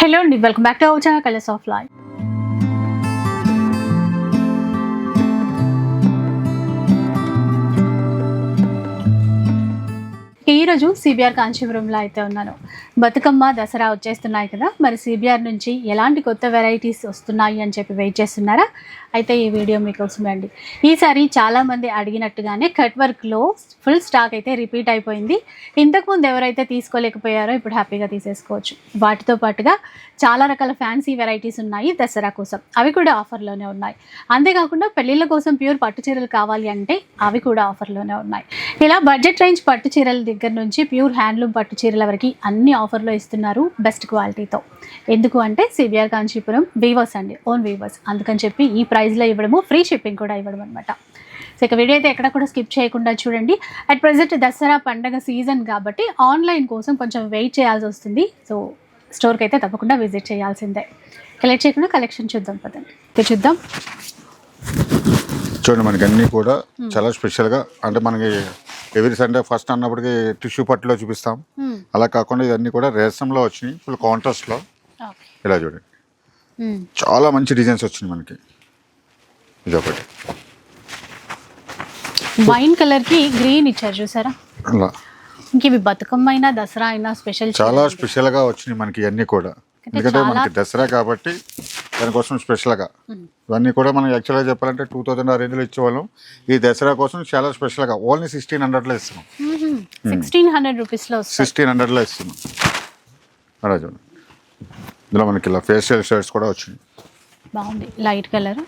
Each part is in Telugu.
హలో అండి welcome back to our channel colours of life ఈ రోజు సిబిఆర్ కాంచీపురంలో అయితే ఉన్నాను. బతుకమ్మ దసరా వచ్చేస్తున్నాయి కదా మరి సిబిఆర్ నుంచి ఎలాంటి కొత్త వెరైటీస్ వస్తున్నాయి అని చెప్పి వెయిట్ చేస్తున్నారా? అయితే ఈ వీడియో మీకోసమే అండి ఈసారి చాలామంది అడిగినట్టుగానే కట్ వర్క్లో ఫుల్ స్టాక్ అయితే రిపీట్ అయిపోయింది. ఇంతకుముందు ఎవరైతే తీసుకోలేకపోయారో ఇప్పుడు హ్యాపీగా తీసేసుకోవచ్చు. వాటితో పాటుగా చాలా రకాల ఫ్యాన్సీ వెరైటీస్ ఉన్నాయి దసరా కోసం. అవి కూడా ఆఫర్లోనే ఉన్నాయి. అంతేకాకుండా పెళ్ళిళ్ళ కోసం ప్యూర్ పట్టు చీరలు కావాలి అంటే అవి కూడా ఆఫర్లోనే ఉన్నాయి. ఇలా బడ్జెట్ రేంజ్ పట్టు చీరల దగ్గర నుంచి ప్యూర్ హ్యాండ్లూమ్ పట్టు చీరల వరకు అన్ని ఆఫర్లో ఇస్తున్నారు బెస్ట్ క్వాలిటీతో. ఎందుకు అంటే సిబిఆర్ కాంచీపురం వీవర్స్ అండి ఓన్ వీవర్స్. అందుకని చెప్పి ఈ ప్రైస్లో ఇవ్వడము ఫ్రీ షిప్పింగ్ కూడా ఇవ్వడం అనమాట సో ఇక వీడియో అయితే ఎక్కడ కూడా స్కిప్ చేయకుండా చూడండి. అట్ ప్రజెంట్ దసరా పండగ సీజన్ కాబట్టి ఆన్లైన్ కోసం కొంచెం వెయిట్ చేయాల్సి వస్తుంది. సో స్టోర్కి అయితే తప్పకుండా విజిట్ చేయాల్సిందే. కలెక్ట్ చేయకుండా కలెక్షన్ చూద్దాం పదండి. ఇక చూద్దాం. చూడండి మనకి అన్నీ కూడా చాలా స్పెషల్గా అంటే మనకి ఎవ్రీ సండే ఫస్ట్ అన్నప్పటికీ టిష్యూ పట్టులో చూపిస్తాం. అలా కాకుండా ఇవన్నీ కూడా రేసంలో వచ్చినాయి ఫుల్ కాంట్రాస్ట్లో ఇలా చూడండి. చాలా మంచి డిజైన్స్ వచ్చినాయి మనకి. ఇది ఒకటి వైన్ కలర్కి గ్రీన్ ఇచ్చారు చూసారా? అలా. ఇంక ఇవి బతుకమ్మ అయినా దసరా అయినా స్పెషల్ చాలా స్పెషల్గా వచ్చినాయి మనకి ఇవన్నీ కూడా. ఎందుకంటే మనకి దసరా కాబట్టి దానికోసం స్పెషల్గా. ఇవన్నీ కూడా మనం యాక్చువల్గా చెప్పాలంటే టూ థౌజండ్ ఆ రేంజ్లో ఇచ్చేవాళ్ళం. ఈ దసరా కోసం చాలా స్పెషల్గా. ఓన్లీ సిక్స్టీన్ హండ్రెడ్లో ఇస్తున్నాం. సిక్స్టీన్ హండ్రెడ్ రూపీస్లో సిక్స్టీన్ హండ్రెడ్లో ఇస్తున్నాం. అలా చూడండి. ఇందులో మనకి ఇలా ఫేషియల్ షర్ట్స్ కూడా వచ్చినాయి. బాగుంది. Light colour.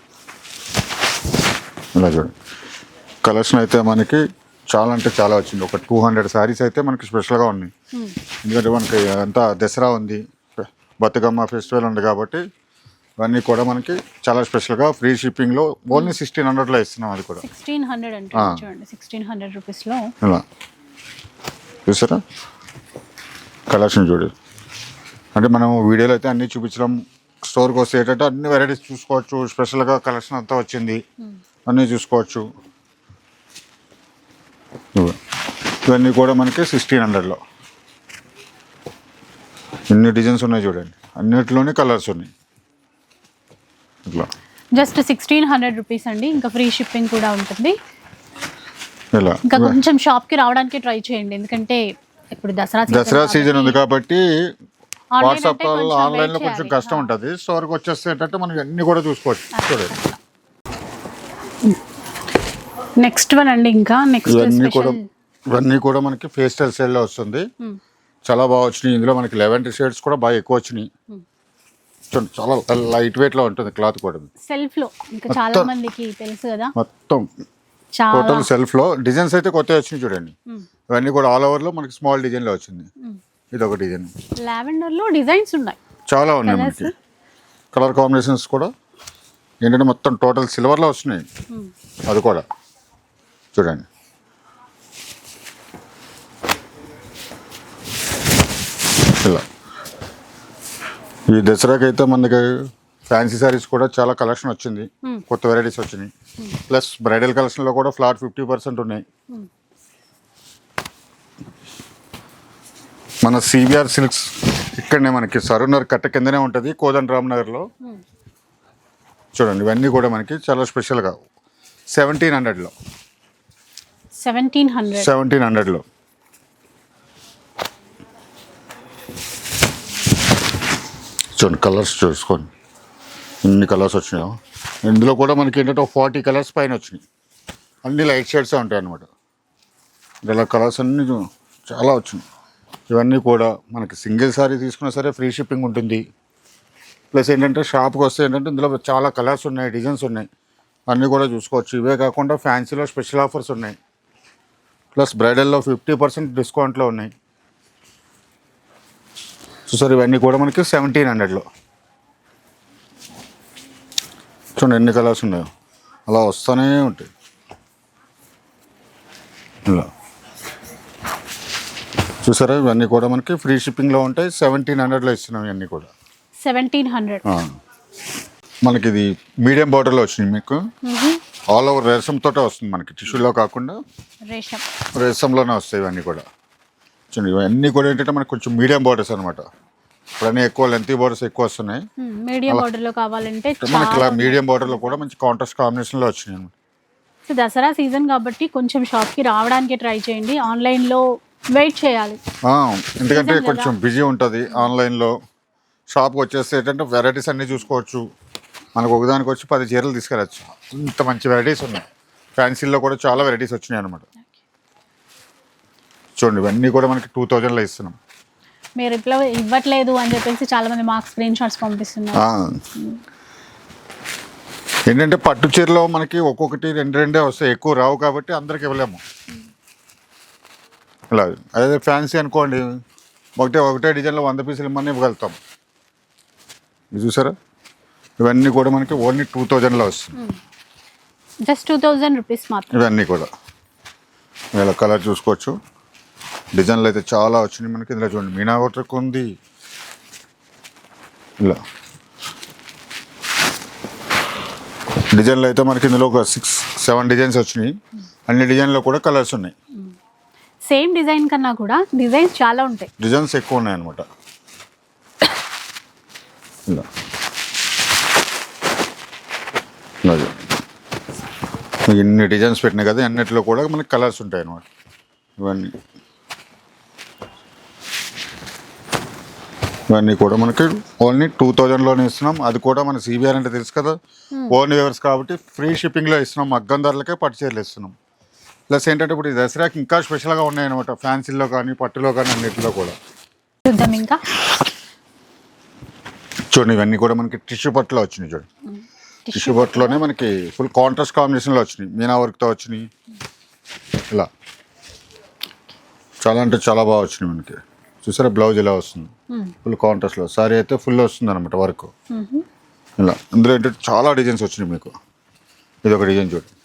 ఇలా చూడండి. కలెక్షన్ అయితే మనకి చాలా అంటే చాలా వచ్చింది. ఒక టూ హండ్రెడ్ శారీస్ అయితే మనకి స్పెషల్గా ఉన్నాయి. ఎందుకంటే మనకి అంతా దసరా ఉంది. బతుకమ్మ ఫెస్టివల్ ఉంది కాబట్టి ఇవన్నీ కూడా మనకి చాలా స్పెషల్గా ఫ్రీ షిప్పింగ్లో ఓన్లీ సిక్స్టీన్ హండ్రెడ్లో ఇస్తున్నాం అది కూడా. సిక్స్టీన్ హండ్రెడ్ అంటే. చూడండి సిక్స్టీన్ హండ్రెడ్ రూపీస్లో. ఇలా. చూసారా? కలెక్షన్ చూడు. అంటే మనం వీడియోలో అయితే అన్నీ చూపించడం స్టోర్కి వస్తే ఏంటంటే అన్ని వెరైటీస్ చూసుకోవచ్చు స్పెషల్గా కలెక్షన్ అంతా వచ్చింది. అన్నీ చూసుకోవచ్చు. ఇవి. ఇవన్నీ కూడా మనకి సిక్స్టీన్ హండ్రెడ్లో. ఎన్ని డిజైన్స్ ఉన్నాయి చూడండి. అన్నిటిలోనే కలర్స్ ఉన్నాయి. ఇట్లా. జస్ట్ సిక్స్టీన్ హండ్రెడ్ రూపీస్ అండి. ఇంకా ఫ్రీ షిప్పింగ్ కూడా ఉంటుంది. ఇలా ఇంకా కొంచెం షాప్కి రావడానికి ట్రై చేయండి. ఎందుకంటే ఇప్పుడు దసరా దసరా సీజన్ ఉంది కాబట్టి వాట్సాప్ అంటే కొంచెం ఆన్లైన్లో wait కొంచెం చేయాలి. కష్టం ఉంటుంది. స్టోర్కి వచ్చేస్తే ఏంటంటే మనం అన్ని కూడా చూసుకోవచ్చు. చూడండి. నెక్స్ట్ వన్ అండి ఇంకా. నెక్స్ట్ ఇవన్నీ కూడా స్పెషల్ ఇవన్నీ కూడా మనకి ఫేస్టల్ సేల్లో వస్తుంది. చాలా బాగా వచ్చినాయి. ఇందులో మనకి లెవెన్ షేడ్స్ కూడా బాగా ఎక్కువ వచ్చినాయి. చూడండి చాలా లైట్ వెయిట్లో ఉంటుంది క్లాత్ కూడా. సెల్ఫ్లో. ఇంకా చాలా మందికి తెలుసు కదా. మొత్తం టోటల్ సెల్ఫ్లో. డిజైన్స్ అయితే కొత్త వచ్చినాయి చూడండి. ఇవన్నీ కూడా ఆల్ ఓవర్లో మనకి స్మాల్ డిజైన్లో వచ్చింది. ఇది ఒక డిజైన్ లావెండర్లో డిజైన్స్ ఉన్నాయి. చాలా ఉన్నాయి? మనకి. కలర్ కాంబినేషన్స్ కూడా ఏంటంటే మొత్తం టోటల్ సిల్వర్లో వస్తున్నాయి. అది కూడా. చూడండి. ఇలా. ఈ దసరాకి అయితే మనకి ఫ్యాన్సీ శారీస్ కూడా చాలా కలెక్షన్ వచ్చింది. కొత్త వెరైటీస్ వచ్చినాయి. ప్లస్ బ్రైడల్ కలెక్షన్లో కూడా ఫ్లాట్ ఫిఫ్టీ పర్సెంట్ ఉన్నాయి. మన సిబిఆర్ సిల్క్స్ ఇక్కడనే మనకి సరూనర్ కట్ట కిందనే ఉంటుంది కోదండ రామ్నగర్లో చూడండి ఇవన్నీ కూడా మనకి చాలా స్పెషల్గా సెవెంటీన్ హండ్రెడ్లో సెవెంటీన్ హండ్రెడ్ సెవెంటీన్ హండ్రెడ్లో చూడండి కలర్స్ చూసుకోండి. ఇన్ని కలర్స్ వచ్చినాయో. ఇందులో కూడా మనకి ఏంటంటే ఫార్టీ కలర్స్ పైన వచ్చినాయి. అన్ని లైట్ షేడ్సే ఉంటాయి అన్నమాట. ఇలా కలర్స్ అన్ని చూ- చాలా వచ్చినాయి. ఇవన్నీ కూడా మనకి సింగిల్ సారీ తీసుకున్నా సరే ఫ్రీ షిప్పింగ్ ఉంటుంది. ప్లస్ ఏంటంటే షాప్కి వస్తే ఏంటంటే ఇందులో చాలా కలర్స్ ఉన్నాయి డిజైన్స్ ఉన్నాయి. అన్నీ కూడా చూసుకోవచ్చు. ఇవే కాకుండా ఫ్యాన్సీలో స్పెషల్ ఆఫర్స్ ఉన్నాయి. ప్లస్ బ్రైడల్లో ఫిఫ్టీ పర్సెంట్ డిస్కౌంట్లో ఉన్నాయి. చూసారు ఇవన్నీ కూడా మనకి సెవెంటీన్ హండ్రెడ్లో చూడండి ఎన్ని కలర్స్ ఉన్నాయో. అలా వస్తూనే ఉంటాయి. ఇలా. చూసారా ఇవన్నీ కూడా మనకి ఫ్రీ షిప్పింగ్లో ఉంటాయి. సెవెంటీన్ హండ్రెడ్లో ఇస్తున్నాం ఇవన్నీ కూడా. Seventeen hundred. మనకి ఇది మీడియం బార్డర్లో వచ్చినాయి మీకు. ఆల్ ఓవర్ రేసంతో వస్తుంది మనకి. టిష్యూలో కాకుండా రేషం. రేసంలోనే వస్తాయి ఇవన్నీ కూడా. చూడండి ఇవన్నీ కూడా ఏంటంటే మనకి కొంచెం మీడియం బార్డర్స్ అనమాట ఇప్పుడన్నీ ఎక్కువ లెంత్ బోర్డర్స్ ఎక్కువ వస్తున్నాయి. మీడియం బార్డర్లో కావాలంటే మనకి ఇలా మీడియం బోర్డర్లో కూడా మంచి కాంట్రాస్ట్ కాంబినేషన్లో వచ్చినాయి అనమాట సో దసరా సీజన్ కాబట్టి కొంచెం షాప్కి రావడానికి ట్రై చేయండి. ఆన్లైన్లో వెయిట్ చేయాలి. ఎందుకంటే. కొంచెం బిజీ ఉంటుంది ఆన్లైన్లో షాప్కి వచ్చేస్తే ఏంటంటే వెరైటీస్ అన్నీ చూసుకోవచ్చు. మనకు ఒకదానికి వచ్చి పది చీరలు తీసుకెళ్ళచ్చు ఇంత మంచి వెరైటీస్ ఉన్నాయి. ఫ్యాన్సీలో కూడా చాలా వెరైటీస్ వచ్చినాయి అనమాట చూడండి ఇవన్నీ కూడా మనకి టూ థౌజండ్లో ఇస్తున్నాం. మీరు రిప్లై ఇవ్వట్లేదు అని చెప్పేసి చాలా మంది మాకు స్క్రీన్ షాట్స్ పంపిస్తున్నారు. ఏంటంటే పట్టు చీరలో మనకి ఒక్కొక్కటి రెండు రెండే వస్తాయి ఎక్కువ రావు కాబట్టి అందరికి ఇవ్వలేము. ఇలా అదే ఫ్యాన్సీ అనుకోండి ఒకటే ఒకటే డిజైన్లో వంద పీసులు ఇమ్మని ఇవ్వగలుగుతాం. ఇది చూసారా? ఇవన్నీ కూడా మనకి ఓన్లీ టూ థౌజండ్లో వస్తుంది జస్ట్ టూ థౌజండ్ రూపీస్ మాత్రం ఇవన్నీ కూడా. ఇలా కలర్ చూసుకోవచ్చు. డిజైన్లు అయితే చాలా వచ్చినాయి మనకి. ఇందులో చూడండి మీనా వర్క్ ఉంది ఇలా. డిజైన్లు అయితే మనకి ఇందులో ఒక సిక్స్ సెవెన్ డిజైన్స్ వచ్చినాయి. అన్ని డిజైన్లో కూడా కలర్స్ ఉన్నాయి. సేమ్ డిజైన్ కన్నా కూడా డిజైన్స్ చాలా ఉంటాయి. డిజైన్స్ ఎక్కువ ఉన్నాయి అనమాట ఇలా. మీకు ఇన్ని డిజైన్స్ పెట్టినాయి కదా అన్నిటిలో కూడా మనకి కలర్స్ ఉంటాయి అనమాట ఇవన్నీ. ఇవన్నీ కూడా మనకి ఓన్లీ టూ థౌజండ్లోనే ఇస్తున్నాం. అది కూడా మన సిబిఆర్ అంటే తెలుసు కదా? ఓన్ వ్యూవర్స్ కాబట్టి ఫ్రీ షిప్పింగ్లో ఇస్తున్నాం. మగ్గం ధరలకే పట్టు చీరలు ఇస్తున్నాం. ప్లస్ ఏంటంటే ఇప్పుడు ఈ దసరాకి ఇంకా స్పెషల్గా ఉన్నాయన్నమాట. ఫ్యాన్సీలో కానీ పట్టులో కానీ అన్నిటిలో కూడా. చూద్దాం ఇంకా. చూడండి ఇవన్నీ కూడా మనకి టిష్యూ పట్టులో వచ్చినాయి చూడండి. టిష్యూ పట్టులోనే మనకి ఫుల్ కాంట్రాస్ట్ కాంబినేషన్లో వచ్చినాయి. మీనా వర్క్తో వచ్చినాయి. ఇలా. చాలా అంటే చాలా బాగా వచ్చినాయి మనకి. చూసారా? బ్లౌజ్ ఇలా వస్తుంది? ఫుల్ కాంట్రాస్ట్లో సారీ అయితే ఫుల్ వస్తుంది అనమాట వర్క్ ఇలా. ఇందులో ఏంటంటే చాలా డిజైన్స్ వచ్చినాయి మీకు. ఇది ఒక డిజైన్ చూడండి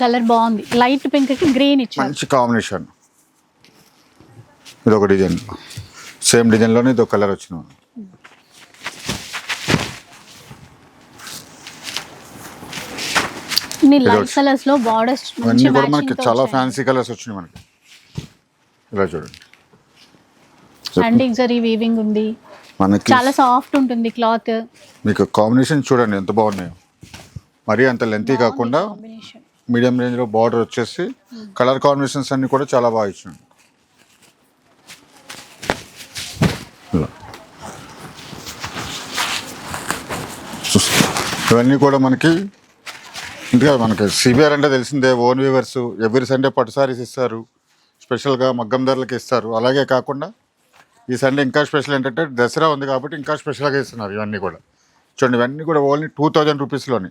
కలర్ బాగుంది. లైట్ పింక్కి గ్రీన్ ఇచ్చారు. మంచి కాంబినేషన్ ఇది ఒక డిజైన్ సేమ్ డిజైన్లోనే ఇది ఒక కలర్ కలర్స్లో బార్డర్స్ మంచి ఇవన్నీ కూడా మనకి చాలా ఫ్యాన్సీ కలర్స్ వచ్చినాయి మనకి. ఇలా చూడండి. అండ్ జరీ వీవింగ్ ఉంది. మనకి చాలా సాఫ్ట్ ఉంటుంది క్లాత్ మీకు కాంబినేషన్ చూడండి ఎంత బాగున్నాయో. మరీ అంత లెంతీ కాకుండా మీడియం రేంజ్లో బార్డర్ వచ్చేసి కలర్ కాంబినేషన్స్ అన్ని కూడా చాలా బాగా చూస్- ఇవన్నీ కూడా మనకి ఇంకా మనకి సిబిఆర్ అంటే తెలిసిందే ఓన్ వ్యూవర్స్ ఎవ్రీ సండే పట్టు సారీస్ ఇస్తారు. స్పెషల్గా మగ్గం ధరలకి ఇస్తారు. అలాగే కాకుండా ఈ సండే ఇంకా స్పెషల్ ఏంటంటే దసరా ఉంది కాబట్టి ఇంకా స్పెషల్గా ఇస్తున్నారు ఇవన్నీ కూడా. చూడండి ఇవన్నీ కూడా only two thousand రూపీస్లోనే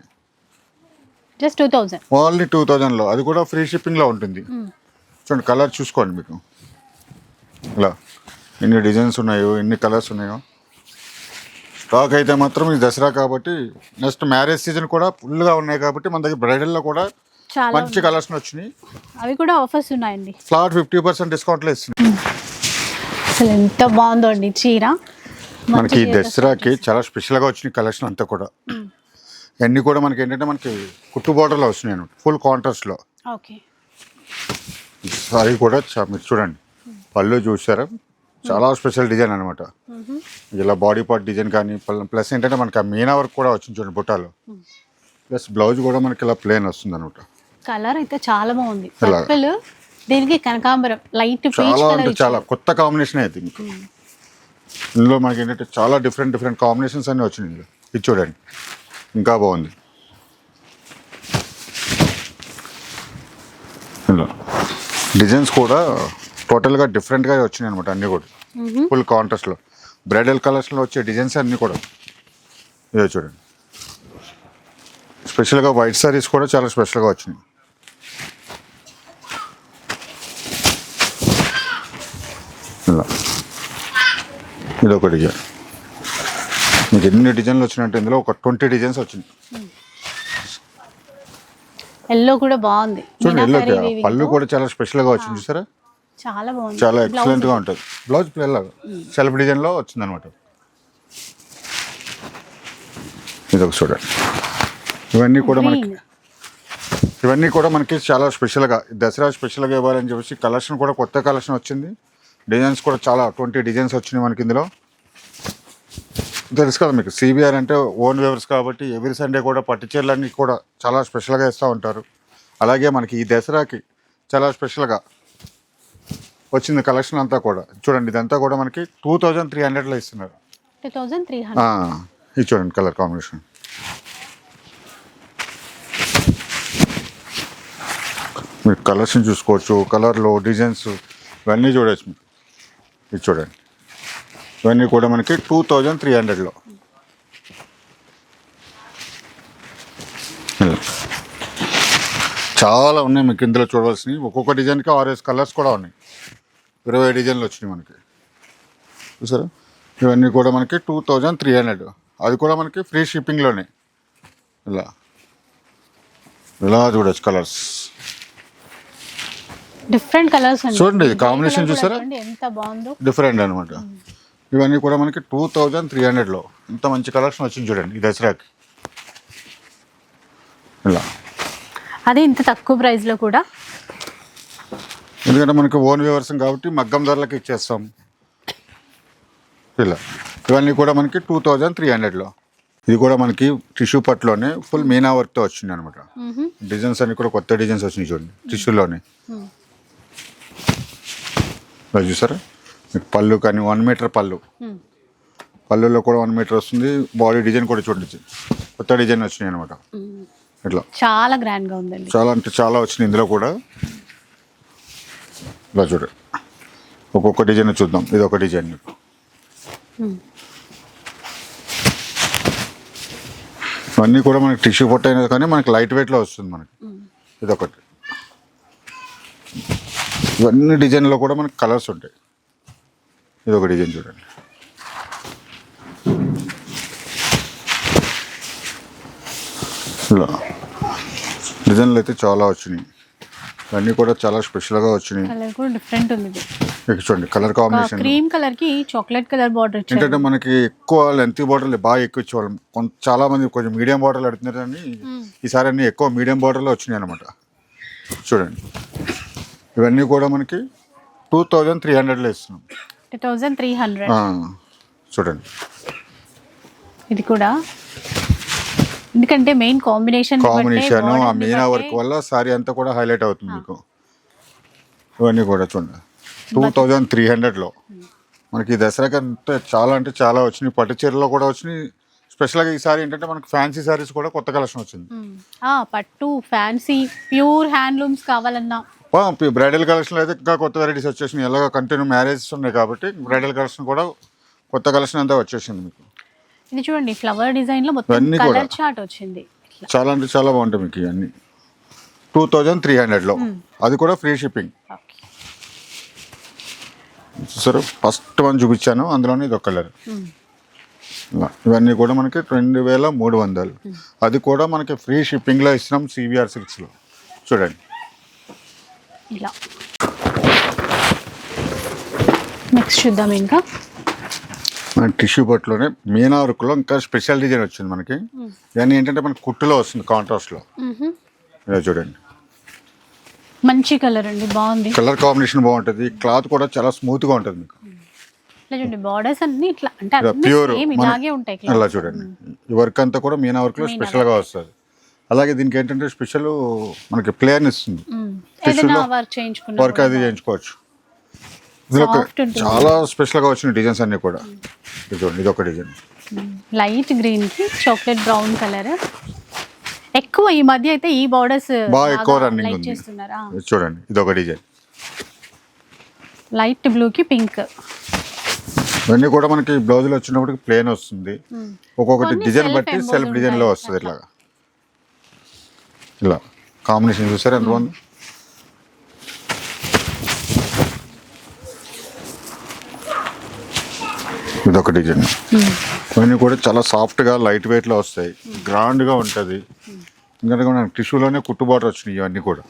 just two thousand only two థౌజండ్లో అది కూడా ఫ్రీ షిప్పింగ్లో ఉంటుంది. చూడండి కలర్ చూసుకోండి మీకు. ఇలా ఎన్ని డిజైన్స్ ఉన్నాయో ఎన్ని కలర్స్ ఉన్నాయో. స్టాక్ అయితే మాత్రం ఈ దసరా కాబట్టి నెక్స్ట్ మ్యారేజ్ సీజన్ కూడా ఫుల్గా ఉన్నాయి కాబట్టి మన దగ్గర బ్రైడల్లో కూడా మంచి కలర్స్ వచ్చినాయి అవి కూడా ఆఫర్స్ ఉన్నాయండి. ఫ్లాట్ ఫిఫ్టీ పర్సెంట్ డిస్కౌంట్లో ఇస్తున్నాయి అసలు ఎంత బాగుందో అండి చీర. మనకి ఈ దసరాకి చాలా స్పెషల్గా వచ్చినాయి కలెక్షన్ అంతా కూడా. అన్నీ కూడా మనకి ఏంటంటే మనకి కుట్టు బార్డర్లో వచ్చినాయి అనమాట ఫుల్ కాంట్రాస్ట్లో సారీ కూడా మీరు చూడండి పళ్ళు చూసారా? చాలా స్పెషల్ డిజైన్ అనమాట ఇలా బాడీ పార్ట్ డిజైన్ కానీ ప్లస్ ఏంటంటే మనకి ఆ మీనా వర్క్ కూడా వచ్చింది చూడండి బుట్టాలో. ప్లస్ బ్లౌజ్ కూడా మనకి ఇలా ప్లేన్ వస్తుంది అనమాట కలర్ అయితే చాలా బాగుంది. దీనికి కనకాంబరం లైట్ చాలా అంటే చాలా కొత్త కాంబినేషన్ అయితే మీకు ఇందులో మనకి ఏంటంటే చాలా డిఫరెంట్ డిఫరెంట్ కాంబినేషన్స్ అన్నీ వచ్చినాయి ఇది చూడండి. ఇంకా బాగుంది. డిజైన్స్ కూడా టోటల్గా డిఫరెంట్గా వచ్చినాయి అనమాట అన్నీ కూడా. ఫుల్ కాంట్రాస్ట్లో బ్రైడల్ కలర్స్లో వచ్చే డిజైన్స్ అన్నీ కూడా. ఇదే చూడండి. స్పెషల్గా వైట్ సారీస్ కూడా చాలా స్పెషల్గా వచ్చినాయి. ఇది ఒక డిజైన్ మీకు ఎన్ని డిజైన్లు వచ్చినాయంటే ఇందులో ఒక ట్వంటీ డిజైన్స్ వచ్చినాయి. ఎల్లో కూడా బాగుంది. చూడండి ఎల్లో పళ్ళు కూడా చాలా స్పెషల్గా వచ్చింది చూసారా? చాలా బాగుంది. చాలా ఎక్సలెంట్గా ఉంటుంది. బ్లౌజ్ లాగా. సెల్ఫ్ డిజైన్లో వచ్చింది అనమాట ఇది ఒక చూడండి. ఇవన్నీ కూడా మనకి. ఇవన్నీ కూడా మనకి చాలా స్పెషల్గా దసరా స్పెషల్గా ఇవ్వాలని చెప్పేసి కలెక్షన్ కూడా కొత్త కలెక్షన్ వచ్చింది. డిజైన్స్ కూడా చాలా ట్వంటీ డిజైన్స్ వచ్చినాయి మనకి ఇందులో. తెలుసు కదా మీకు. సిబిఆర్ అంటే ఓన్ వేవర్స్ కాబట్టి ఎవ్రీ సండే కూడా పట్టు చీరలన్నీ కూడా చాలా స్పెషల్గా ఇస్తూ ఉంటారు. అలాగే మనకి ఈ దసరాకి చాలా స్పెషల్గా వచ్చింది కలెక్షన్ అంతా కూడా. చూడండి ఇదంతా కూడా మనకి టూ థౌజండ్ త్రీ హండ్రెడ్లో ఇస్తున్నారు. ఇది చూడండి కలర్ కాంబినేషన్. మీరు కలర్స్ని చూసుకోవచ్చు కలర్లో డిజైన్స్ ఇవన్నీ చూడవచ్చు మీరు. ఇది చూడండి. ఇవన్నీ కూడా మనకి టూ థౌజండ్ త్రీ హండ్రెడ్లో. చాలా ఉన్నాయి మీకు ఇందులో చూడవలసినవి. ఒక్కొక్క డిజైన్కి ఆరేస్ కలర్స్ కూడా ఉన్నాయి. ఇరవై డిజైన్లు వచ్చినాయి మనకి. చూసారా? ఇవన్నీ కూడా మనకి టూ థౌజండ్ త్రీ హండ్రెడ్. అది కూడా మనకి ఫ్రీ షిప్పింగ్లోనే. ఇలా. ఇలా చూడొచ్చు కలర్స్. డిఫరెంట్ కలర్స్ చూడండి, ఇది కూడా చూసారా? చూడండి ఎంత బాగుందో. డిఫరెంట్ అనమాట ఇవన్నీ కూడా మనకి టూ థౌజండ్ త్రీ హండ్రెడ్లో ఇంత మంచి కలెక్షన్ వచ్చింది చూడండి ఈ దసరాకి. ఇలా. అదే ఇంత తక్కువ ప్రైస్లో కూడా? ఎందుకంటే మనకి ఓన్ వ్యవసాయం కాబట్టి మగ్గం ధరలకు ఇచ్చేస్తాం. ఇలా. ఇవన్నీ కూడా మనకి టూ థౌజండ్ త్రీ హండ్రెడ్లో ఇది కూడా మనకి టిష్యూ పట్టులోనే ఫుల్ మీనా వర్క్తో వచ్చింది అనమాట. డిజైన్స్ అన్ని కూడా కొత్త డిజైన్స్ వచ్చినాయి చూడండి టిష్యూలోనే చూసారా? మీకు పళ్ళు కానీ వన్ మీటర్ పళ్ళు. పళ్ళులో కూడా వన్ మీటర్ వస్తుంది. బాడీ డిజైన్ కూడా చూడండి. కొత్త డిజైన్ వచ్చినాయి అనమాట. ఇట్లా. చాలా గ్రాండ్గా ఉందండి. చాలా అంటే చాలా వచ్చినాయి ఇందులో కూడా. ఇలా చూడండి ఒక్కొక్క డిజైన్ చూద్దాం. ఇది ఒక డిజైన్ మీకు. ఇవన్నీ కూడా మనకి టిష్యూ పొట్ట అయినది కానీ మనకి లైట్ వెయిట్లో వస్తుంది మనకి. ఇది ఒకటి ఇవన్నీ డిజైన్లో కూడా మనకి కలర్స్ ఉంటాయి. ఇది ఒక డిజైన్ చూడండి. ఇలా. డిజైన్లు అయితే చాలా వచ్చినాయి. ఇవన్నీ కూడా చాలా స్పెషల్గా వచ్చినాయి. కలర్ కూడా డిఫరెంట్ ఉంది ఇది. ఇక్కడ చూడండి కలర్ కాంబినేషన్. క్రీమ్ కలర్కి చాక్లెట్ కలర్ బార్డర్ ఏంటంటే మనకి ఎక్కువ లెంత్ బార్డర్లు బాగా ఎక్కువ ఇచ్చేవాళ్ళం. కొంత చాలా మంది కొంచెం మీడియం బార్డర్లు అడుగుతున్నారు కానీ ఈసారి అన్ని ఎక్కువ మీడియం బార్డర్లో వచ్చినాయి అనమాట చూడండి. ఇవన్నీ కూడా మనకి టూ థౌజండ్ త్రీ హండ్రెడ్లో ఇస్తున్నాం. Two thousand three hundred. చూడండి. ఇది కూడా. ఎందుకంటే మెయిన్ కాంబినేషన్ కాంబినేషన్ ఆ మీనా వర్క్ వల్ల సారీ అంతా కూడా హైలైట్ అవుతుంది మీకు. ఇవన్నీ కూడా చూడండి. టూ థౌజండ్ త్రీ హండ్రెడ్లో. మనకి ఈ దసరాకి అంటే చాలా అంటే చాలా వచ్చినాయి. పట్టు చీరలో కూడా వచ్చినాయి. స్పెషల్గా ఈసారి ఏంటంటే మనకి ఫ్యాన్సీ సారీస్ కూడా కొత్త కలెక్షన్ వచ్చింది. పట్టు ఫ్యాన్సీ ప్యూర్ హ్యాండ్లూమ్స్ కావాలన్నా. బ్రైడల్ కలెక్షన్ అయితే ఇంకా కొత్త వెరైటీస్ వచ్చేసినాయి. ఎలాగో కంటిన్యూ మ్యారేజెస్ ఉన్నాయి కాబట్టి బ్రైడల్ కలెక్షన్ కూడా కొత్త కలెక్షన్ అంతా వచ్చేసింది మీకు. ఇది చూడండి ఫ్లవర్ డిజైన్లో మొత్తం. కలర్ చార్ట్ వచ్చింది. చాలా అంటే చాలా బాగుంటాయి మీకు ఇవన్నీ. టూ థౌజండ్ త్రీ హండ్రెడ్లో అది కూడా ఫ్రీ షిప్పింగ్. చూసారు? ఫస్ట్ వన్ చూపించాను అందులోనే ఇది ఒక కలర్. ఇవన్నీ కూడా మనకి రెండు వేల మూడు వందలు. అది కూడా మనకి ఫ్రీ షిప్పింగ్లో ఇస్తున్నాం సివిఆర్ సిక్స్లో చూడండి. ఇలా. నెక్స్ట్ చూద్దాం ఇంకా. మన టిష్యూ బట్లోనే మీనా వర్క్లో ఇంకా స్పెషల్ డిజైన్ వచ్చింది మనకి. ఇవన్నీ ఏంటంటే మనకి కుట్టులో వస్తుంది కాంట్రాస్ట్లో మ్మ్హమ్. ఇలా చూడండి. మంచి కలర్ అండి బాగుంది. కలర్ కాంబినేషన్ బాగుంటుంది. క్లాత్ కూడా చాలా స్మూత్గా ఉంటుంది మీకు. చూడండి బార్డర్స్ అన్ని ఇట్లా అంటే ప్యూర్ ఇలాగే ఉంటాయి. అలా చూడండి. ఈ వర్క్ అంతా కూడా మీనా వర్క్లో స్పెషల్గా వస్తుంది. అలాగే దీనికి ఏంటంటే స్పెషల్ మనకి ప్లేయర్ని ఇస్తుంది. లో వర్క్ అది చేయించుకోవచ్చు. ఇందులో ఉంటుంది. చాలా స్పెషల్గా వచ్చిన డిజైన్స్ అన్నీ కూడా. ఇది ఒక డిజైన్ లైట్ గ్రీన్కి చాక్లెట్ బ్రౌన్ కలర్ ఎక్కువ ఈ మధ్య అయితే ఈ బార్డర్స్ బాగా ఎక్కువ రన్నింగ్ ఉంది. చూడండి ఇది ఒక డిజైన్ లైట్ బ్లూ కి పింక్ ఇవన్నీ కూడా మనకి బ్లౌజులు వచ్చినప్పటికి ప్లేన్ వస్తుంది. ఒక్కొక్కటి డిజైన్ బట్టి సెల్ఫ్ డిజైన్లో ఉంటాయి. వస్తుంది ఇలాగా ఇలా. కాంబినేషన్ చూసారా ఎంత బాగుంది? ఇది ఒక డిజైన్. ఇవన్నీ కూడా చాలా సాఫ్ట్గా లైట్ వెయిట్లో వస్తాయి. గ్రాండ్గా ఉంటుంది. ఎందుకంటే మనకి టిష్యూలోనే కుట్టు బార్డర్ వచ్చినాయి ఇవన్నీ కూడా.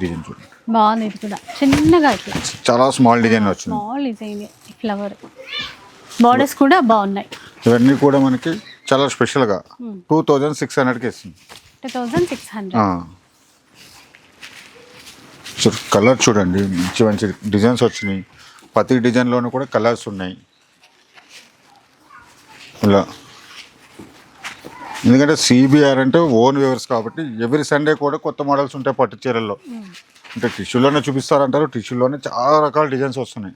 డిజైన్ చూడండి. బాగుంది ఇది కూడా. చిన్నగా ఇట్లా చాలా స్మాల్ డిజైన్ వచ్చింది. Small design flower. బార్డర్స్ కూడా బాగున్నాయి. ఇవన్నీ కూడా మనకి చాలా స్పెషల్గా. టూ థౌజండ్ సిక్స్ హండ్రెడ్కి ఇస్తుంది two thousand six hundred. Colour చూడండి. మంచి మంచి డిజైన్స్ వచ్చినాయి. ప్రతి డిజైన్లోనూ కూడా కలర్స్ ఉన్నాయి. ఇలా. ఎందుకంటే సిబిఆర్ అంటే ఓన్ వ్యూవర్స్ కాబట్టి ఎవ్రీ సండే కూడా కొత్త మోడల్స్ ఉంటాయి పట్టు చీరల్లో. అంటే టిష్యూలోనే చూపిస్తారంటారు టిష్యూలోనే చాలా రకాల డిజైన్స్ వస్తున్నాయి.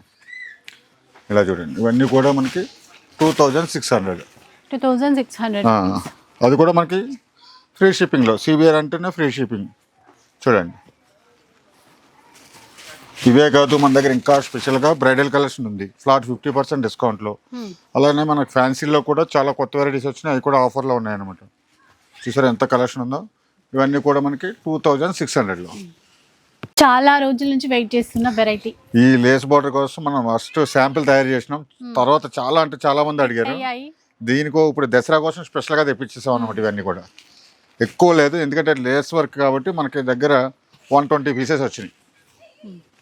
ఇలా చూడండి. ఇవన్నీ కూడా మనకి two thousand six hundred. Two thousand six hundred అది కూడా మనకి ఫ్రీ షిప్పింగ్లో. సిబిఆర్ అంటేనే ఫ్రీ షిప్పింగ్. చూడండి. ఇవే కాదు మన దగ్గర ఇంకా స్పెషల్గా బ్రైడల్ కలెక్షన్ ఉంది. ఫ్లాట్ ఫిఫ్టీ పర్సెంట్ డిస్కౌంట్లో అలానే మనకి ఫ్యాన్సీలో కూడా చాలా కొత్త వెరైటీస్ వచ్చినాయి అవి కూడా ఆఫర్లో ఉన్నాయన్నమాట. చూసారా ఎంత కలెక్షన్ ఉందో? ఇవన్నీ కూడా మనకి టూ థౌజండ్ సిక్స్ హండ్రెడ్లో చాలా రోజుల నుంచి వెయిట్ చేస్తున్న వెరైటీ ఈ లేస్ బార్డర్ కోసం మనం ఫస్ట్ శాంపిల్ తయారు చేసినాం. తర్వాత చాలా అంటే చాలా మంది అడిగారు. దీనికో ఇప్పుడు దసరా కోసం స్పెషల్గా తెప్పించేసాం అనమాట ఇవన్నీ కూడా. ఎక్కువ లేదు ఎందుకంటే లేస్ వర్క్ కాబట్టి మనకి దగ్గర వన్ ట్వంటీ పీసెస్ వచ్చినాయి.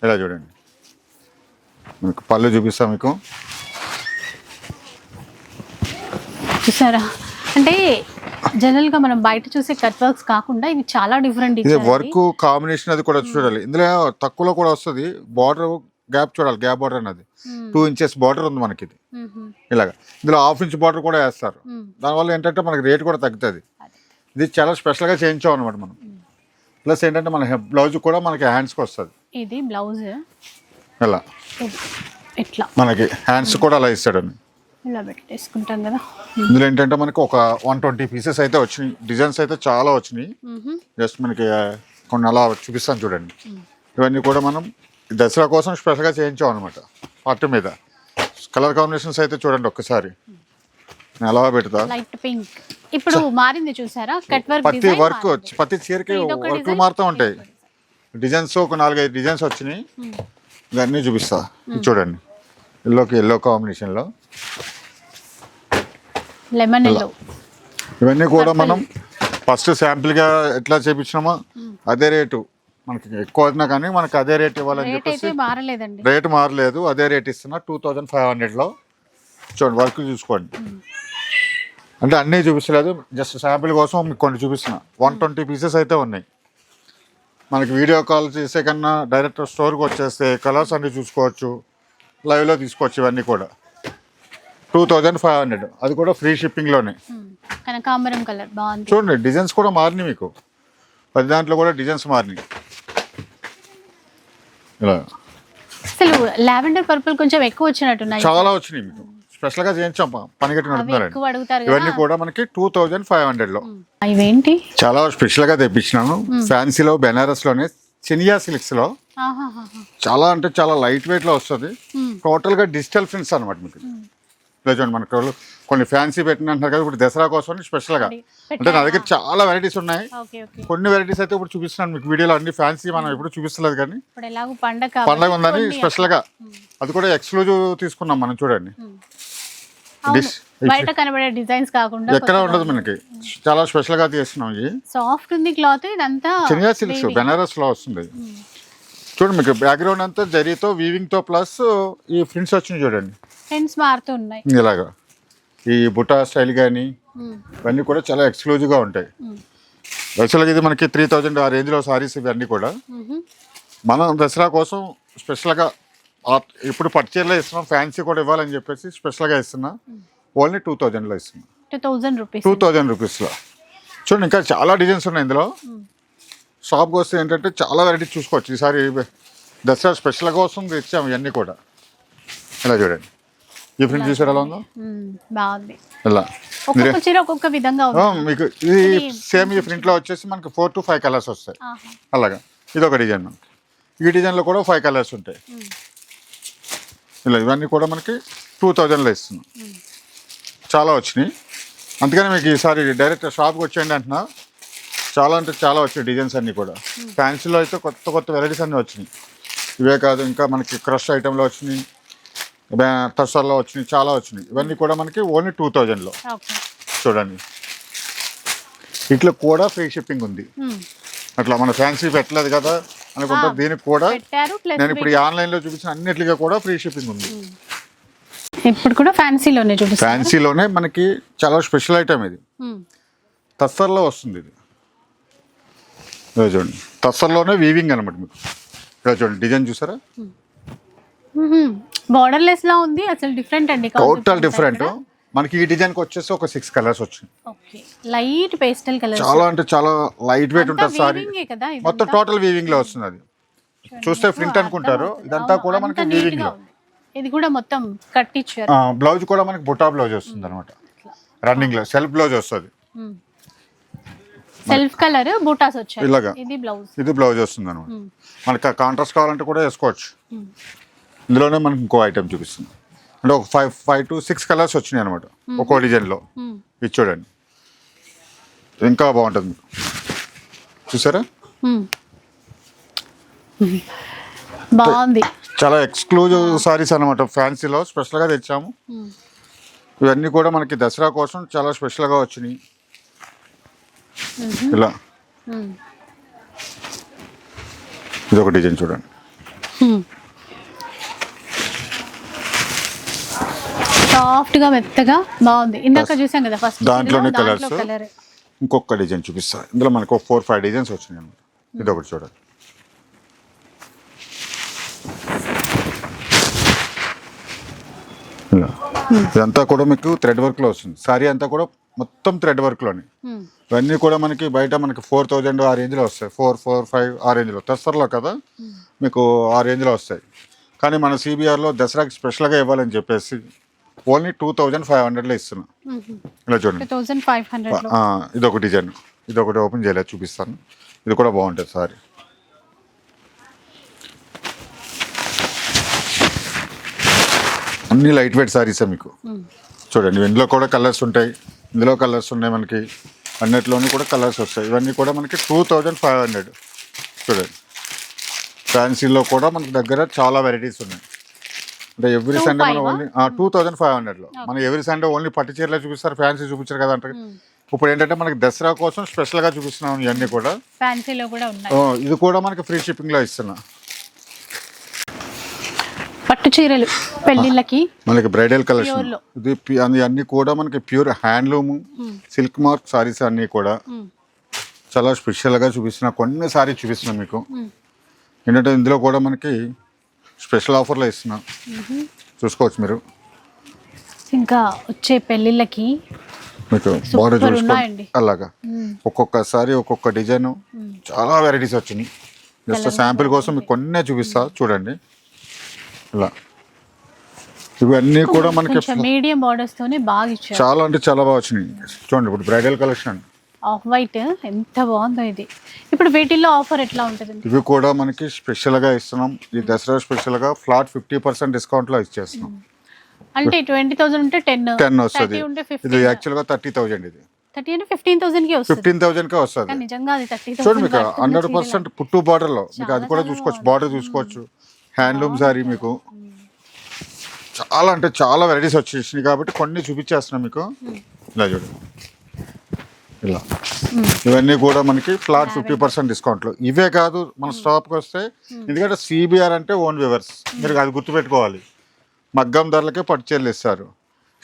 ఇలా చూడండి? మీకు పళ్ళు చూపిస్తాం మీకు. చూసారా? అంటే జనరల్గా మనం బయట చూసే కట్ వర్క్స్ కాకుండా ఇవి చాలా డిఫరెంట్ ఇది వర్క్ కాంబినేషన్ అది కూడా చూడాలి. ఇందులో తక్కువలో కూడా వస్తుంది. బార్డర్ గ్యాప్ చూడాలి. గ్యాప్ బార్డర్ అన్నది. టూ ఇంచెస్ బార్డర్ ఉంది మనకి ఇది. ఇలాగ. ఇందులో హాఫ్ ఇంచ్ బార్డర్ కూడా వేస్తారు. దానివల్ల ఏంటంటే మనకి రేట్ కూడా తగ్గుతుంది. ఇది చాలా స్పెషల్గా చేయించాం అనమాట మనం ప్లస్ ఏంటంటే మన బ్లౌజ్ కూడా మనకి హ్యాండ్స్కి వస్తుంది. ఇది బ్లౌజ్. ఇలా ఇట్లా. మనకి హ్యాండ్స్ కూడా అలా ఇస్తాడని ఇలా పెట్టేసుకుంటాం కదా. ఇందులో ఏంటంటే మనకి ఒక వన్ ట్వంటీ పీసెస్ అయితే వచ్చినాయి. డిజైన్స్ అయితే చాలా వచ్చినాయి. జస్ట్ మనకి కొన్ని అలా చూపిస్తాను చూడండి. ఇవన్నీ కూడా మనం దసరా కోసం స్పెషల్గా చేయించాం అనమాట పట్టు మీద. కలర్ కాంబినేషన్స్ అయితే చూడండి ఒక్కసారి. అలా పెడతా. లైట్ పింక్ ఇప్పుడు మారింది చూసారా? కట్ వర్క్ ప్రతి వర్క్ వచ్చి ప్రతి చీరకి వర్క్ మారుతూ ఉంటాయి. డిజైన్స్ ఒక నాలుగైదు డిజైన్స్ వచ్చినాయి. ఇవన్నీ చూపిస్తా. చూడండి. ఎల్లోకి ఎల్లో కాంబినేషన్లో లెమన్ ఎల్లో ఇవన్నీ కూడా మనం ఫస్ట్ శాంపిల్గా ఎట్లా చేపించినామో అదే రేటు. మనకి ఎక్కువ అవుతున్నా కానీ మనకి అదే రేట్ ఇవ్వాలని చెప్పేసి రేట్ మారలేదు. అదే రేట్ ఇస్తున్నా టూ థౌజండ్ ఫైవ్ హండ్రెడ్లో చూడండి వర్క్ చూసుకోండి. అంటే అన్నీ చూపిస్తలేదు. జస్ట్ శాంపిల్ కోసం మీకు కొన్ని చూపిస్తున్నా. వన్ ట్వంటీ పీసెస్ అయితే ఉన్నాయి. మనకి వీడియో కాల్ చేసే కన్నా డైరెక్ట్ స్టోర్కి వచ్చేస్తే కలర్స్ అన్నీ చూసుకోవచ్చు లైవ్లో తీసుకోవచ్చు ఇవన్నీ కూడా. Two thousand five hundred. అది కూడా ఫ్రీ షిప్పింగ్లోనే. కనకాంబరం కలర్ బాగుంది. చూడండి డిజైన్స్ కూడా మారినాయి మీకు. ప్రతి దాంట్లో కూడా డిజైన్స్ మారినాయి. ఇలా. అసలు లావెండర్ పర్పుల్ కొంచెం ఎక్కువ వచ్చినట్టున్నాయి. చాలా వచ్చినాయి మీకు. స్పెషల్గా చేయించాం. పని కట్టి అవి నడుపుతున్నారండి ఎక్కువ అడుగుతారు ఇవన్నీ కూడా మనకి టూ థౌజండ్ ఫైవ్ హండ్రెడ్లో. ఇవేంటి? చాలా స్పెషల్గా తెప్పించినాను. ఫ్యాన్సీలో బెనారస్లోనే చినియా సిల్క్స్లో. చాలా అంటే చాలా లైట్ వెయిట్లో వస్తుంది. టోటల్గా డిజిటల్ ప్రింట్స్ అనమాట మీకు. చూడండి మనకు కొన్ని ఫ్యాన్సీ పెట్టిన అంటున్నారు కదా ఇప్పుడు దసరా కోసం స్పెషల్గా. అంటే నా దగ్గర చాలా వెరైటీస్ ఉన్నాయి. కొన్ని వెరైటీస్ అయితే ఇప్పుడు చూపిస్తున్నాను మీకు వీడియోలో. అన్ని ఫ్యాన్సీ మనం ఎప్పుడు చూపిస్తలేదు కానీ. ఇప్పుడు పండగ ఉందని కొన్ని స్పెషల్గా. అది కూడా ఎక్స్క్లూజివ్ తీసుకున్నాం మనం చూడండి. డిష్ బయట కనబడే డిజైన్స్ కాకుండా ఎక్కడ ఉండదు మనకి. చాలా స్పెషల్గా తీస్తున్నాం ఇది. సాఫ్ట్ ఉంది క్లాత్ ఇదంతా చెనియా సిల్క్స్ బెనారస్లో వస్తుంది. చూడండి మీకు బ్యాక్గ్రౌండ్ అంతా జరీతో వీవింగ్తో ప్లస్ ఈ ప్రింట్స్ వచ్చినాయి చూడండి. ట్రెండ్స్ మారుతూ ఉన్నాయి. ఇలాగా. ఈ బుటా స్టైల్ కానీ మ్మ్. ఇవన్నీ కూడా చాలా exclusive గా ఉంటాయి. యాక్చువల్గా ఇది మనకి త్రీ థౌజండ్ ఆ రేంజ్లో సారీస్ ఇవన్నీ కూడా. మ్మ్. మనం దసరా కోసం స్పెషల్గా ఇప్పుడు పట్టుచీరలో ఇస్తున్నాం ఫ్యాన్సీ కూడా ఇవ్వాలని చెప్పేసి స్పెషల్గా ఇస్తున్నా ఓన్లీ టూ థౌజండ్లో ఇస్తున్నా two thousand rupees two thousand రూపీస్లో చూడండి ఇంకా చాలా డిజైన్స్ ఉన్నాయి ఇందులో. షాప్కి వస్తే ఏంటంటే చాలా వెరైటీ చూసుకోవచ్చు. ఈసారి దసరా స్పెషల్ కోసం తెచ్చాము ఇవన్నీ కూడా. ఇలా చూడండి. ఈ ప్రింట్ చూసారు ఎలా ఉందో. బాగుంది. ఇలా. ఒక్కొక్క విధంగా మీకు ఇది సేమ్ ఈ ప్రింట్లో వచ్చేసి మనకి ఫోర్ టు ఫైవ్ కలర్స్ వస్తాయి. అలాగా. ఇది ఒక డిజైన్ ఈ డిజైన్లో కూడా ఫైవ్ కలర్స్ ఉంటాయి. మ్మ్. ఇలా ఇవన్నీ కూడా మనకి టూ థౌజండ్లో ఇస్తున్నాం. చాలా వచ్చినాయి. అందుకని మీకు ఈసారి డైరెక్ట్ షాప్కి వచ్చేయండి అంటున్నా. చాలా అంటే చాలా వచ్చినాయి డిజైన్స్ అన్నీ కూడా. ఫ్యాన్సీలో అయితే కొత్త కొత్త వెరైటీస్ అన్నీ వచ్చినాయి. ఇవే కాదు ఇంకా మనకి క్రష్ ఐటెంలో వచ్చినాయి. టస్సర్లో వచ్చినాయి చాలా వచ్చినాయి. ఇవన్నీ కూడా మనకి ఓన్లీ టూ థౌజండ్లో చూడండి. ఇట్లా కూడా ఫ్రీ షిప్పింగ్ ఉంది. మ్మ్. అట్లా మన ఫ్యాన్సీ పెట్టలేదు కదా. అనుకుంటా దీనికి కూడా నేను ఇప్పుడు ఈ ఆన్లైన్లో చూపించిన అన్నిటిగా కూడా ఫ్రీ షిప్పింగ్ ఉంది. ఇప్పుడు కూడా ఫ్యాన్సీలోనే చూపిస్తాను ఫ్యాన్సీలోనే మనకి చాలా స్పెషల్ ఐటమ్ ఇది. తస్సర్లో వస్తుంది ఇది. చూడండి. తస్సర్లోనే వీవింగ్ అనమాట మీకు. ఇక్కడ చూడండి డిజైన్ చూసారా? బార్డర్ లెస్ లా ఉంది అసలు డిఫరెంట్ అండి టోటల్ డిఫరెంట్. మనకి ఈ డిజైన్కి వచ్చేసి ఒక six colours okay. Light pastel colour చాలా అంటే చాలా లైట్ వెయిట్ ఉంటుంది సారీ. మొత్తం టోటల్ వీవింగ్లో వస్తుంది అది. చూస్తే ప్రింట్ అనుకుంటారు. ఇదంతా కూడా మనకి వీవింగ్లో. ఇది కూడా మొత్తం కట్టించారు బ్లౌజ్ కూడా మనకి బుటా బ్లౌజ్ వస్తుంది అనమాట రన్నింగ్లో సెల్ఫ్ బ్లౌజ్ వస్తుంది. సెల్ఫ్ కలర్ బూటాస్ వచ్చాయి. ఇలాగా. ఇది బ్లౌజ్ ఇది బ్లౌజ్ వస్తుంది అనమాట మనకి కాంట్రాస్ట్ కావాలంటే కూడా వేసుకోవచ్చు. ఇందులోనే మనకి ఇంకో ఐటమ్ చూపిస్తుంది. అంటే ఒక five five to six colours వచ్చినాయి అనమాట ఒక్కో డిజైన్లో ఇది చూడండి. ఇంకా బాగుంటుంది. మీకు చూసారా బాగుంది. చాలా ఎక్స్క్లూజివ్ సారీస్ అనమాట ఫ్యాన్సీలో స్పెషల్గా తెచ్చాము. Hmm. ఇవన్నీ కూడా మనకి దసరా కోసం చాలా స్పెషల్గా వచ్చినాయి. ఇలా. Hmm. ఇది ఒక డిజైన్ చూడండి సాఫ్ట్గా మెత్తగా బాగుంది. ఇందాక చూసాం కదా ఫస్ట్ దాంట్లోనే colours. కలర్ ఇంకొక డిజైన్ చూపిస్తా. ఇందులో మనకు ఫోర్ ఫైవ్ డిజైన్స్ వచ్చినాయి అనమాట ఇది ఒకటి చూడండి. ఇలా. ఇదంతా కూడా మీకు థ్రెడ్ వర్క్లో వస్తుంది. సారీ అంతా కూడా మొత్తం థ్రెడ్ వర్క్లోనే ఇవన్నీ కూడా మనకి బయట మనకి ఫోర్ థౌజండ్ ఆ రేంజ్లో వస్తాయి. ఫోర్ ఫోర్ ఫైవ్ ఆ రేంజ్లో దసరాలో కదా? మీకు ఆ రేంజ్లో వస్తాయి. కానీ మన సిబిఆర్లో దసరాకి స్పెషల్గా ఇవ్వాలని చెప్పేసి ఓన్లీ టూ థౌజండ్ ఫైవ్ హండ్రెడ్లో ఇస్తున్నాం. ఇలా చూడండి. టూ థౌజండ్ ఫైవ్ హండ్రెడ్లో ఆ, ఇది ఒక డిజైన్ ఇది ఒకటి ఓపెన్ చేయలేదు చూపిస్తాను. ఇది కూడా బాగుంటుంది సారీ. అన్ని లైట్ వెయిట్ సారీసే మీకు. చూడండి ఇందులో కూడా కలర్స్ ఉంటాయి. ఇందులో కలర్స్ ఉన్నాయి మనకి. అన్నిట్లోనూ కూడా కలర్స్ వస్తాయి. ఇవన్నీ కూడా మనకి టూ థౌజండ్ ఫైవ్ హండ్రెడ్. చూడండి. ఫ్యాన్సీలో కూడా మనకి దగ్గర చాలా వెరైటీస్ ఉన్నాయి. అంటే ఎవ్రీ సండే మనం? ఓన్లీ టూ థౌజండ్ ఫైవ్ హండ్రెడ్లో మనం ఎవ్రీ సండే ఓన్లీ పట్టు చీరలే చూపిస్తారు ఫ్యాన్సీ చూపించారు కదా అంటే ఇప్పుడు ఏంటంటే మనకి దసరా కోసం స్పెషల్గా చూపిస్తున్నాం ఇవన్నీ కూడా. ఫ్యాన్సీలో కూడా ఉన్నాయి. ఇది కూడా మనకి ఫ్రీ షిప్పింగ్లో ఇస్తున్నా. పట్టు చీరలు పెళ్ళిళ్ళకి మనకి బ్రైడల్ కలెక్షన్. ఇది అన్ని కూడా మనకి pure handloom silk mark saris అన్నీ కూడా. చాలా స్పెషల్గా చూపిస్తున్నా. కొన్ని సారీ చూపిస్తున్నా మీకు. ఏంటంటే ఇందులో కూడా మనకి స్పెషల్ ఆఫర్లో ఇస్తున్నా చూసుకోవచ్చు మీరు. ఇంకా వచ్చే పెళ్ళిళ్ళకి మీకు బార్డర్ చూసుకోండి. అలాగా. ఒక్కొక్కసారి ఒక్కొక్క డిజైన్ చాలా వెరైటీస్ వచ్చినాయి. జస్ట్ శాంపిల్ కోసం మీకు కొన్నే చూపిస్తా చూడండి. ఇలా ఇవన్నీ కూడా మనకి మీడియం బార్డర్స్ తోనే బాగా ఇచ్చారు. చాలా అంటే చాలా బాగా వచ్చినాయి. చూడండి ఇప్పుడు బ్రైడల్ కలెక్షన్ ఆఫ్ వైట్ ఎంత బాగుందో ఇది. ఇప్పుడు వీటిల్లో ఆఫర్ ఎట్లా ఉంటుందండి? ఇవి కూడా మనకి స్పెషల్గా ఇస్తున్నాం. ఈ దసరా స్పెషల్గా ఫ్లాట్ ఫిఫ్టీ పర్సెంట్ డిస్కౌంట్లో ఇచ్చేస్తున్నాం. అంటే ట్వంటీ థౌసండ్ ఉంటే టెన్ టెన్ వస్తుంది. ఇది యాక్చువల్గా థర్టీ థౌజండ్ ఇది. థర్టీ అంటే ఫిఫ్టీన్ థౌసండ్కి వస్తుంది. ఫిఫ్టీన్ థౌజండ్కే వస్తుంది. నిజంగా అది థర్టీ చూడండి మీకు హండ్రెడ్ పర్సెంట్ పుట్టు బార్డర్లో మీకు అది కూడా చూసుకోవచ్చు. బార్డర్ చూసుకోవచ్చు. హ్యాండ్లూమ్ సారీ మీకు. చాలా అంటే చాలా వెరైటీస్ వచ్చేసినాయి కాబట్టి కొన్ని చూపించేస్తున్నాం మీకు. ఇలా చూడండి. ఇలా. ఇవన్నీ కూడా మనకి ఫ్లాట్ ఫిఫ్టీ పర్సెంట్ డిస్కౌంట్లు. ఇవే కాదు మన స్టాప్కి వస్తే ఎందుకంటే సిబిఆర్ అంటే ఓన్ వివర్స్ మీరు అది గుర్తుపెట్టుకోవాలి. మగ్గం ధరలకే పట్టుచీరలు ఇస్తారు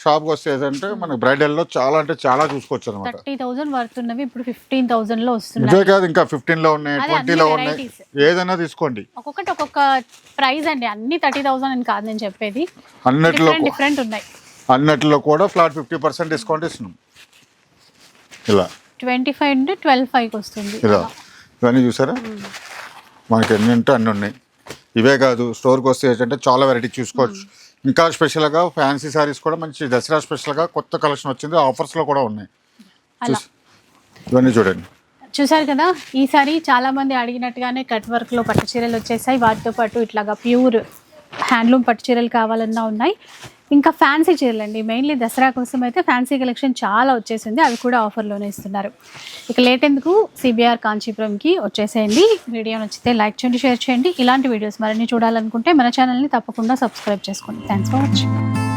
షాప్కి వస్తే ఏంటంటే మనకి బ్రైడల్లో చాలా అంటే చాలా చూసుకోవచ్చు అనమాట థర్టీ థౌసండ్ ఇప్పుడు ఫిఫ్టీన్ థౌసండ్లో వస్తున్నాయి. ఇవే కాదు ఇంకా ఫిఫ్టీన్లో ఉన్నాయి ట్వంటీలో ఉన్నాయి. ఏదైనా తీసుకోండి. ఒక్కొక్కటి ఒక్కొక్క ప్రైస్ అండి. అన్ని థర్టీ థౌసండ్ అని కాదు నేను చెప్పేది. అన్నిట్లో డిఫరెంట్ ఉన్నాయి. అన్నిట్లో కూడా ఫ్లాట్ ఫిఫ్టీ పర్సెంట్ డిస్కౌంట్ ఇస్తున్నాం. ఇలా. ట్వంటీ ఫైవ్ అంటే ట్వెల్వ్ ఫైవ్కి వస్తుంది. ఇలా. ఇవన్నీ చూసారా? మనకి ఎన్ని ఉంటే అన్ని ఉన్నాయి. ఇవే కాదు స్టోర్కి వస్తే ఏంటంటే చాలా వెరైటీ చూసుకోవచ్చు. ఇంకా స్పెషల్గా ఫ్యాన్సీ సారీస్ కూడా మంచి దసరా స్పెషల్గా కొత్త కలెక్షన్ వచ్చింది. ఆఫర్స్లో కూడా ఉన్నాయి. ఇవన్నీ చూడండి. చూసారు కదా ఈసారి చాలా మంది అడిగినట్టుగానే కట్ వర్క్లో పట్టు చీరలు వచ్చేసాయి. వాటితో పాటు ఇట్లాగా ప్యూర్ హ్యాండ్లూమ్ పట్టు చీరలు కావాలన్నా ఉన్నాయి. ఇంకా ఫ్యాన్సీ చీరలండి. మెయిన్లీ దసరా కోసం అయితే ఫ్యాన్సీ కలెక్షన్ చాలా వచ్చేసింది. అవి కూడా ఆఫర్లోనే ఇస్తున్నారు. ఇక లేట్ ఎందుకు? సిబిఆర్ కాంచీపురంకి వచ్చేసేయండి. వీడియో నచ్చితే లైక్ చేయండి షేర్ చేయండి. ఇలాంటి వీడియోస్ మరిన్ని చూడాలనుకుంటే మన ఛానల్ని తప్పకుండా సబ్స్క్రైబ్ చేసుకోండి. Thanks for watching